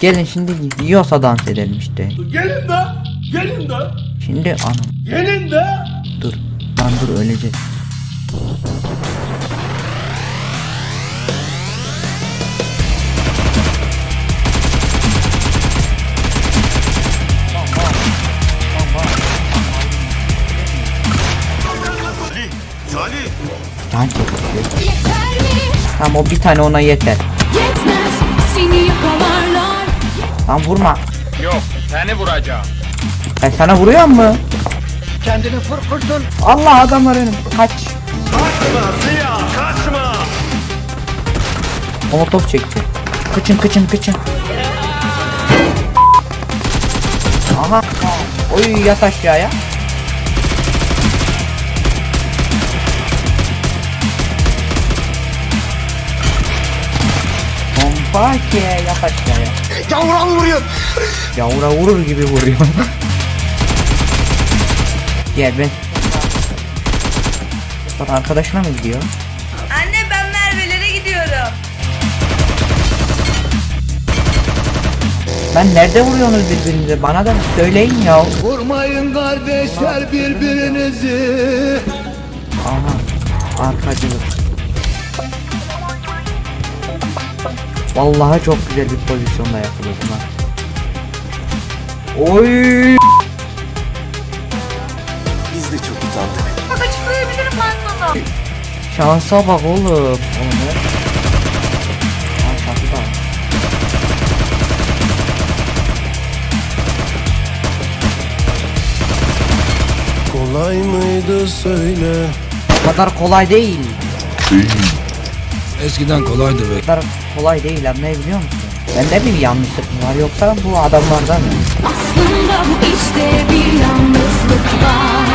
Gelin şimdi yiyorsa dans edelim işte. Gelin de, gelin de, Şimdi anam gelin de. dur. Lan dur öleceğiz. Mi? Tamam o bir tane ona yeter. Yetmez seni yakalarlar Lan vurma. Yok seni vuracağım. Ben sana vuruyor mu? Kendini fırkırdın. Allah adamlar önüm. Kaç. Kaçma Ziya, kaçma. Molotof çekti. Kıçın kıçın kıçın. Aha. Oy yat aşağıya. Pompa ki yat aşağıya. Yavra vuruyor. Yavura vurur gibi vuruyor. Gel ben. Bak arkadaşına mı gidiyor? Anne ben Merve'lere gidiyorum. Ben nerede vuruyorsunuz birbirinize? Bana da söyleyin ya. Vurmayın kardeşler birbirinizi. Aha. Arkacılık. Vallahi çok güzel bir pozisyonda yapıldı bunlar. Oy! Biz de çok utandık. Bak açıklayabilirim ben sana. Şansa bak oğlum. Oğlum ne? Şansı. Kolay mıydı söyle. Bu kadar kolay değil. Eskiden kolaydı be. Bu kadar kolay değil anlayabiliyor musun? Bende bir yanlışlık mı var yoksa bu adamlardan mı? Aslında bu işte bir yalnızlık var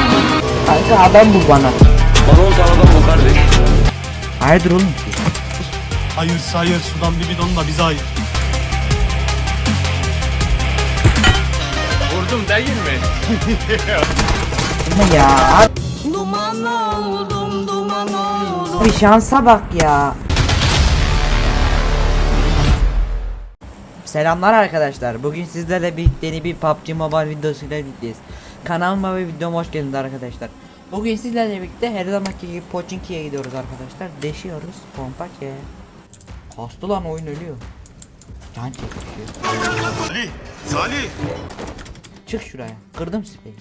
Kanka adam bu bana. Bana on tane adam bu kardeş. Hayırdır oğlum? Hayır sayır sudan bir bidon da bize ayır. Vurdum değil mi? Ne ya? Duman oldum duman oldum Bir şansa bak ya. Selamlar arkadaşlar. Bugün sizlerle birlikte yeni bir PUBG Mobile videosuyla birlikteyiz. Kanalıma ve videoma hoş geldiniz arkadaşlar. Bugün sizlerle birlikte her zamanki gibi Pochinki'ye gidiyoruz arkadaşlar. Deşiyoruz. Pompa ke. Kastı lan oyun ölüyor. Can çekişiyor. Salih, Salih. Çık şuraya. Kırdım sipeyi.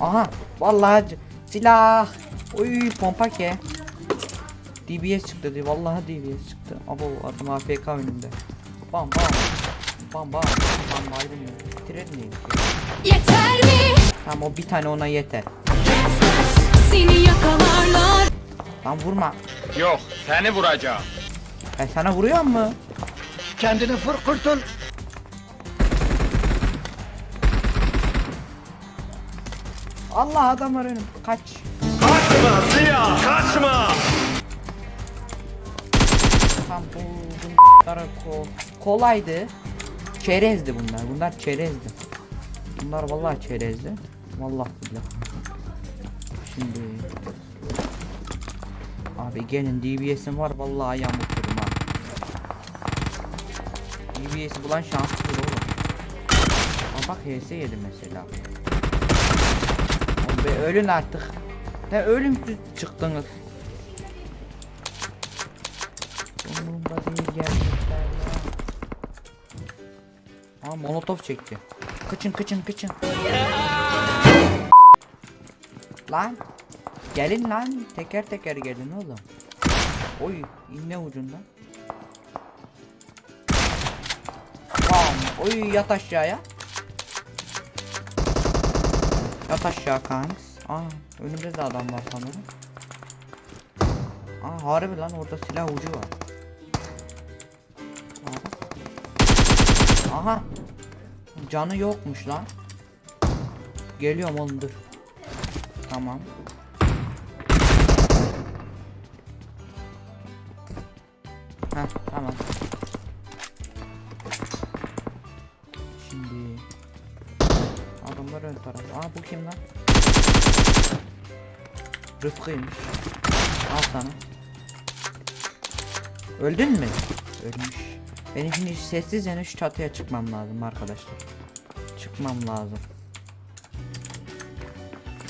Aha. Vallahi silah. Oy pompa ke. DBS çıktı diye. Vallahi DBS çıktı. Abo adam AFK önümde. Bam bam. Bam bam. Bam ayrılmıyor. Bitirir miyim? Yeter mi? Tamam o bir tane ona yeter. Seni yakalarlar Lan vurma. Yok seni vuracağım. Ben sana vuruyor mu? Kendini fırkırdın. Allah adam var önüm. Kaç. Kaçma Ziya, kaçma. Tam bu bunlar ko kolaydı. Çerezdi bunlar. Bunlar çerezdi. Bunlar vallahi çerezdi. Vallahi billah. Şimdi Abi gelin DBS'im var vallahi ayağımı kırdım ha. DBS'i bulan şanslıdır oğlum. Aa bak HS yedi mesela. Oğlum be ölün artık. Ne ölümsüz çıktınız. Molotof çekti. Kıçın kıçın kıçın. Lan. Gelin lan. Teker teker gelin oğlum. Oy iğne ucundan. Bam. Oy yat aşağıya. Yat aşağı kanks. Aa önümde de adam var sanırım. Aa harbi lan orada silah ucu var. Aha. Aha. Canı yokmuş lan. Geliyorum oğlum dur. Tamam. Heh tamam. Şimdi adamlar ön taraf. Aa bu kim lan? Rıfkı'ymış. Al sana. Öldün mü? Ölmüş. Benim şimdi sessiz yani şu çatıya çıkmam lazım arkadaşlar. Çıkmam lazım.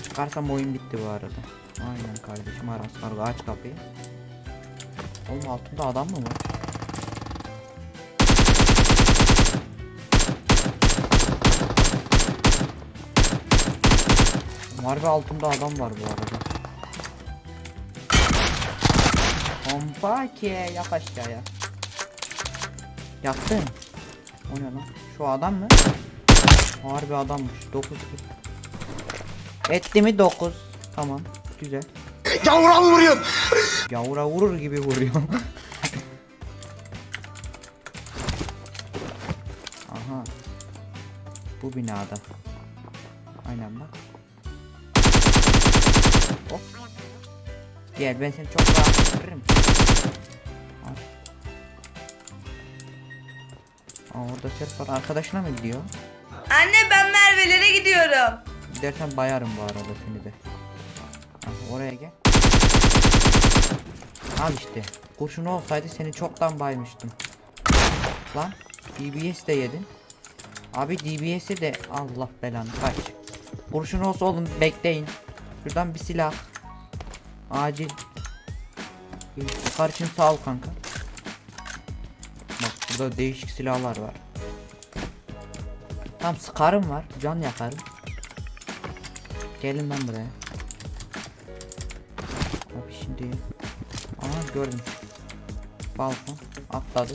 Çıkarsam oyun bitti bu arada. Aynen kardeşim Aras kargo aç kapıyı. Oğlum altında adam mı var? Harbi altında adam var bu arada. Pompa ki yap aşağıya. Yattın. O ne lan? Şu adam mı? Harbi adammış. 9 kill. Etti mi 9. Tamam. Güzel. Yavrum vuruyor Gavura vurur gibi vuruyor. Aha. Bu binada. Aynen bak. Hop. Gel ben seni çok rahat. Aa, orada ses var. Arkadaşına mı gidiyor? Anne ben Merve'lere gidiyorum. Gidersen bayarım bu arada seni de. Oraya gel. Al işte. Kurşun olsaydı seni çoktan baymıştım. Lan DBS de yedin. Abi DBS'i de Allah belanı kaç. Kurşun olsa oğlum bekleyin. Şuradan bir silah. Acil. Yukarı için sağ ol kanka. Bak burada değişik silahlar var. Tam sıkarım var. Can yakarım. Gelin ben buraya. Abi şimdi Aha gördüm. Balkon atladı.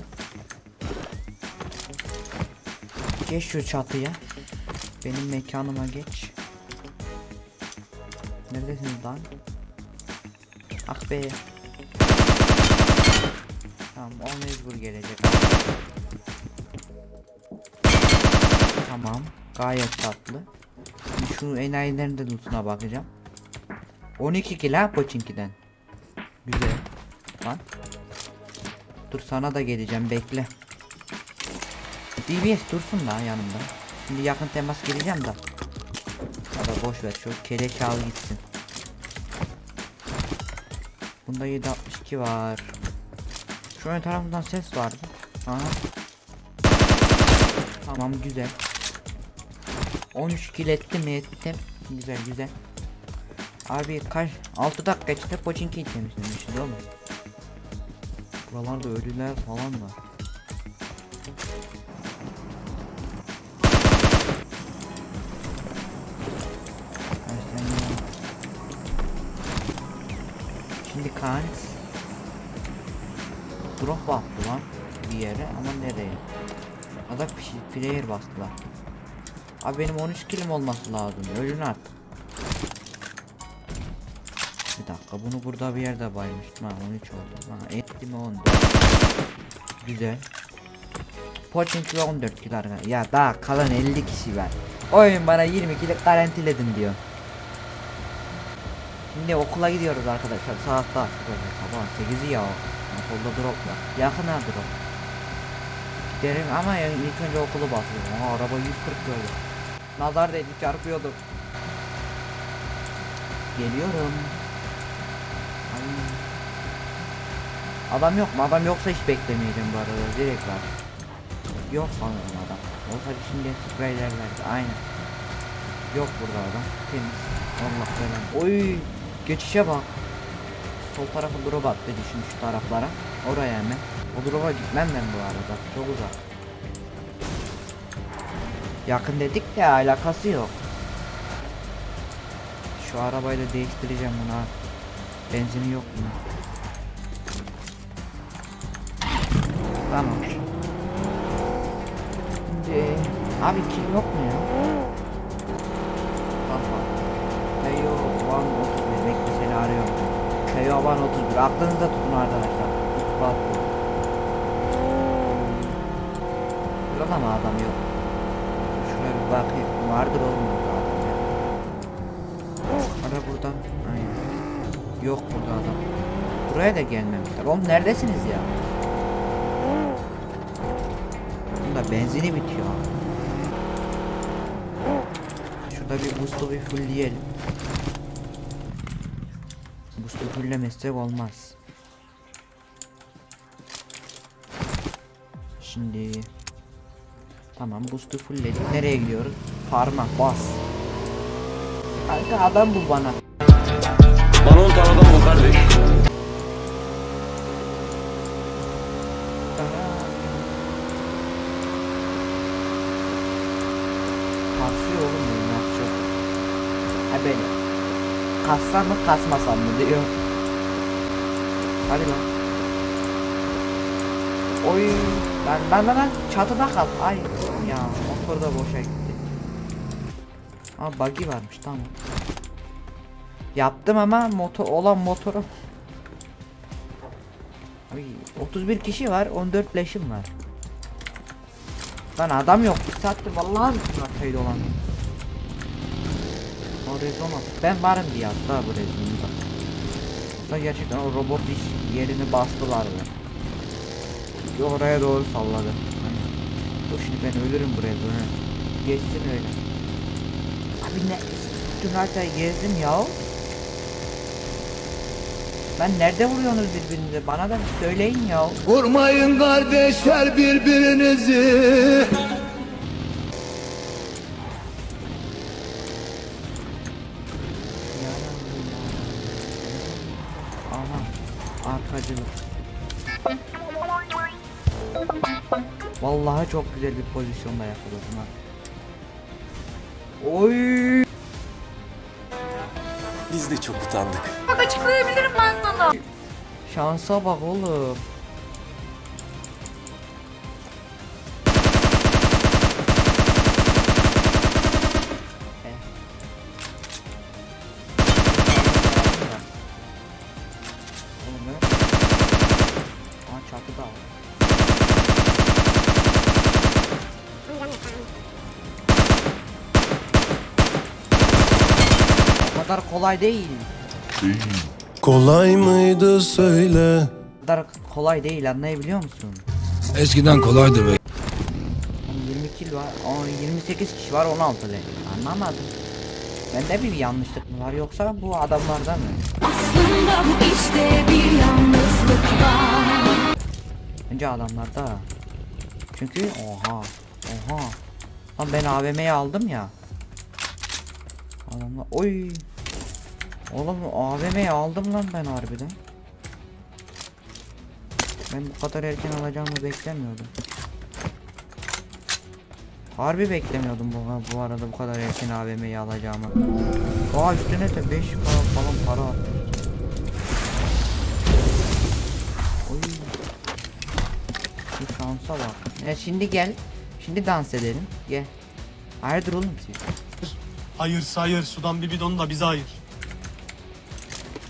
Geç şu çatıya. Benim mekanıma geç. Neredesiniz lan? Ah be. Tamam o mecbur gelecek. Tamam. Gayet tatlı. Şimdi şu enayilerin de lootuna bakacağım. 12 kill ha Pochinki'den. Güzel. Lan. Dur sana da geleceğim bekle. DBS dursun da yanımda. Şimdi yakın temas gireceğim da. Ya da boş ver şu keleş al gitsin. Bunda 762 var. Şu ön tarafından ses vardı. Aha. Tamam güzel. 13 kill etti mi ettim. Güzel güzel. Abi kaç 6 dakika içinde Pochinki'yi temizlemişiz oğlum. Buralarda ölüler falan var. Şimdi Kant Drop bastı lan bir yere ama nereye? Ya da player bastılar. Abi benim 13 kilim olması lazım. Ölün artık. Bir dakika bunu burada bir yerde baymıştım ha 13 oldu. Ha etti mi 14. Güzel. Pochinki 14 kilo. Ya daha kalan 50 kişi var. Oyun bana 20 kilo garantiledin diyor. Şimdi okula gidiyoruz arkadaşlar. Saat daha sabah 8'i ya. Okulda drop var. Yakın drop. Giderim ama ilk önce okulu basıyorum. Araba 140 gördü. Nazar değdi çarpıyordu. Geliyorum. Ay. Adam yok mu? Adam yoksa hiç beklemeyeceğim bu arada. Direkt var. Yok sanırım adam. Olsa şimdi spreylerlerdi. Aynen. Yok burada adam. Temiz. Allah belanı. Oy. Geçişe bak. Sol tarafı drop attı düşün şu taraflara. Oraya hemen. O drop'a gitmem ben bu arada. Çok uzak. Yakın dedik de alakası yok. Şu arabayı da değiştireceğim buna. Benzini yok mu? Tamam. Şimdi abi kim yok mu ya? Bak. Teyo Van 31 bekle seni arıyorum. Teyo Van 31 aklınızda tutun arkadaşlar. Bak. Burada mı adam yok? Bakayım. Vardır oğlum burada. Ara burada. Aynen. Yok burada adam. Buraya da gelmemişler. Oğlum neredesiniz ya? Bunda benzini bitiyor. Şurada bir boost'u bir fullleyelim. Boost'u fulllemezsek olmaz. şimdi. Tamam boost'u fullledik. Nereye gidiyoruz? Farma bas. Kanka adam bul bana. Balon tanıdım bu kardeş. Kasıyor oğlum bunlar çok. Ha böyle. Kassam mı kasmasam mı diyor. Hadi lan. Oy. Ben ben ben, ben çatıda kal. Ay ya motor da boşa gitti. Aa buggy varmış tamam. Yaptım ama motor olan motoru. Ay 31 kişi var 14 leşim var. Lan adam yok. Bir vallahi bir olan. O rezonans. Ben varım diye hatta bu rezonansa. Hatta gerçekten o robot iş yerini bastılar be. Çünkü oraya doğru salladı. Dur şimdi ben ölürüm buraya böyle. Geçsin öyle. Abi ne? Bütün haritayı gezdim ya. Ben nerede vuruyorsunuz birbirinize? Bana da bir söyleyin ya. Vurmayın kardeşler birbirinizi Aha arkacılık. Vallahi çok güzel bir pozisyonda yakaladım ha. Oy! Biz de çok utandık Bak açıklayabilirim ben sana. Şansa bak oğlum. Eh. Ne? Aa çatıda var. O kadar kolay değil. Kolay mıydı söyle O kadar kolay değil anlayabiliyor musun? Eskiden kolaydı be 20 kill var, aa, 28 kişi var 16 level. Anlamadım. Bende bir yanlışlık mı var yoksa bu adamlarda mı? Aslında bu işte bir yalnızlık var Bence adamlarda. Çünkü oha oha. Lan ben AVM'yi aldım ya. Adamlar oy. Oğlum AVM'yi aldım lan ben harbiden. Ben bu kadar erken alacağımı beklemiyordum. Harbi beklemiyordum bu, bu arada bu kadar erken AVM'yi alacağımı. Aa üstüne de 5 falan, para attı. Oy. Bu şansa bak. Ya şimdi gel. Şimdi dans edelim. Gel. Hayırdır oğlum siz? Hayır sayır sudan bir bidon da bize ayır.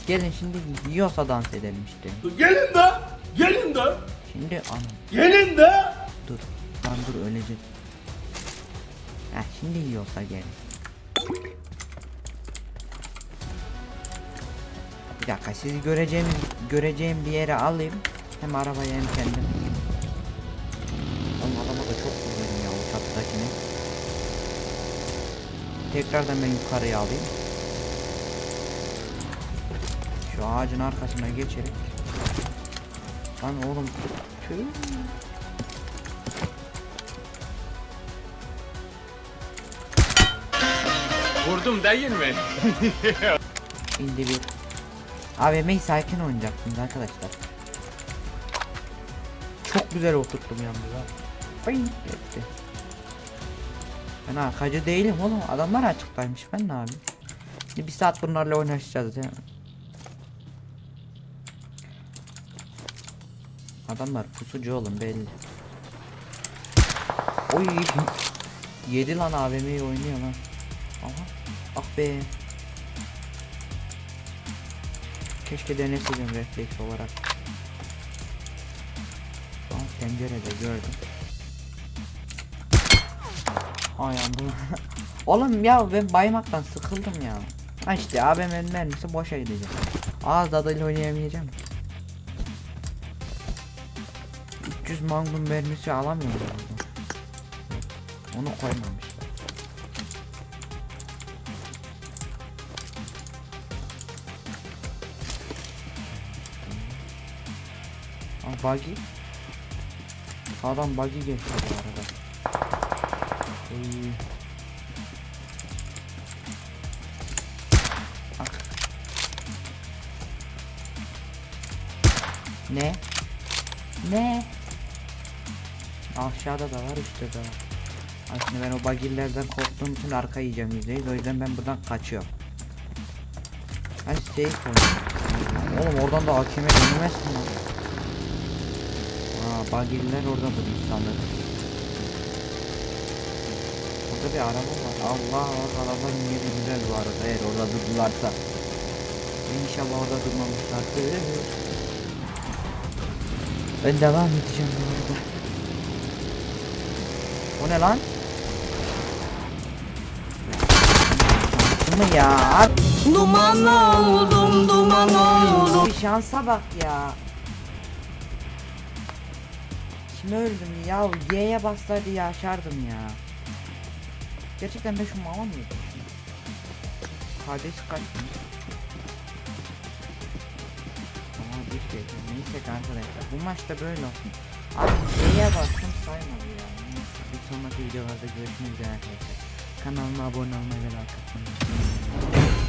Gelin şimdi yiyorsa dans edelim işte. Gelin de Gelin de Şimdi anam. Gelin de Dur. Lan dur ölecek. Ha şimdi yiyorsa gelin. Bir dakika sizi göreceğim göreceğim bir yere alayım. Hem arabayı hem kendim. Çatıdakini. Tekrardan ben yukarıya alayım. Şu ağacın arkasına geçerek. Lan oğlum. Tüh. Vurdum değil mi? İndi bir. AVM'yi sakin oynayacaksınız arkadaşlar. Çok güzel oturttum yalnız ha. Fıy etti. Ben arkacı değilim oğlum. Adamlar açıktaymış. Ben ne yapayım? Şimdi bir saat bunlarla oynaşacağız ya. Adamlar pusucu oğlum belli. Oy. Yedi lan AVM'yi oynuyor lan. Aha. Ah be. Keşke deneseydim refleks olarak. Şu an pencerede gördüm. Ay yandım. Oğlum ya ben baymaktan sıkıldım ya. Ha işte AVM'nin mermisi boşa gidecek. Ağız tadıyla oynayamayacağım. 300 magnum mermisi alamıyorum. Onu koymamışlar. Aa, buggy. Adam buggy geçti. Ne? Ne? Aşağıda da var üstte de var. Aslında ben o bagillerden korktuğum için arka yiyeceğim yüzdeyiz. O yüzden ben buradan kaçıyorum. Safe ol. Oğlum oradan da hakime dönmezsin. Aa bagiller oradadır sanırım. Burada bir araba var. Allah arabanın yeri güzel bu arada. Eğer orada durdularsa. İnşallah orada durmamışlardır. Ben devam edeceğim bu arada. O ne lan? Ya. Duman oldum duman oldum Bir şansa bak ya. Şimdi öldüm ya. Y'ye bassaydı yaşardım ya. Gerçekten ben şu mama mı yedim şimdi? Kardeş kaçmış. Ama bir şey. Neyse arkadaşlar. Bu maçta böyle olsun. Abi Y'ye bastım saymadı ya. Neyse, Bir sonraki videolarda görüşmek üzere arkadaşlar. Kanalıma abone olmayı ve like atmayı unutmayın.